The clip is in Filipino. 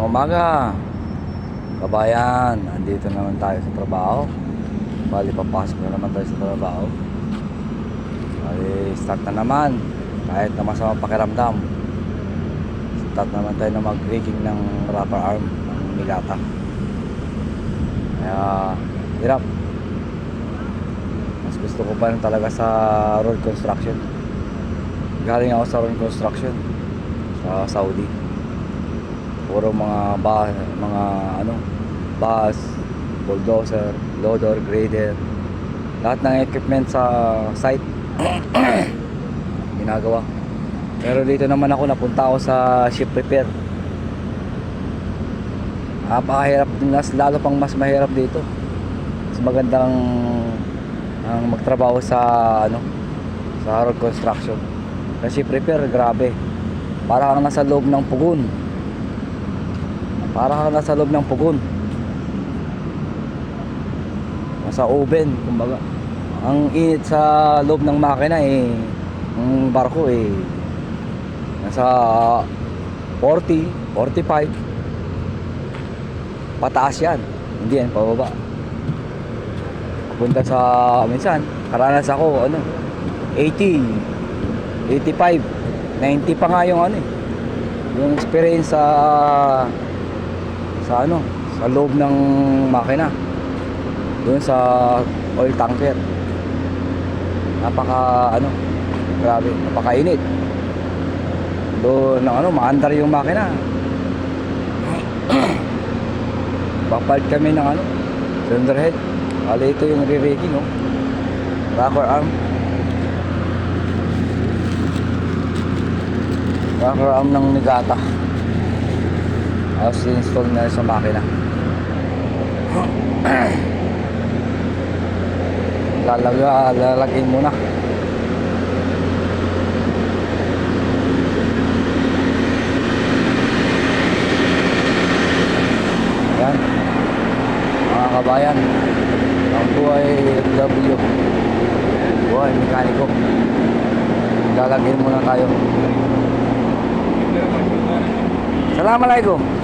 Umaga, kabayan, andito naman tayo sa trabaho. Bali, papasok na naman tayo sa trabaho. Bali, start na naman. Kahit na masama pakiramdam. Start naman tayo na mag-rigging ng rubber arm ng nigata. Kaya, hirap. Mas gusto ko pa rin talaga sa road construction. Galing ako sa road construction sa Saudi puro mga ba mga ano bus bulldozer loader grader. Lahat ng equipment sa site ginagawa. Pero dito naman ako napunta ako sa ship repair. Napakahirap din mas lalo pang mas mahirap dito. Mas magandang ang magtrabaho sa ano sa road construction. Sa ship repair grabe. Para kang nasa loob ng pugon para kang nasa loob ng pugon. Nasa oven, kumbaga. Ang init sa loob ng makina eh, ng barko eh, nasa 40, 45. Pataas yan, hindi yan pababa. Papunta sa, minsan, karanas ako, ano, 80, 85, 90 pa nga yung ano eh. Yung experience sa sa ano, sa loob ng makina. Doon sa oil tanker. Napaka ano, grabe, napakainit. Doon ng ano, maandar yung makina. Papalit kami ng ano, cylinder head. Kali ito yung re-raking, oh. Rocker arm. Rocker arm ng Nigata. Tapos install na sa makina. Lalaga, lalagay muna. Yan. Mga kabayan. Ang buhay W. Buhay mekaniko. Lalagay muna tayo. Assalamualaikum.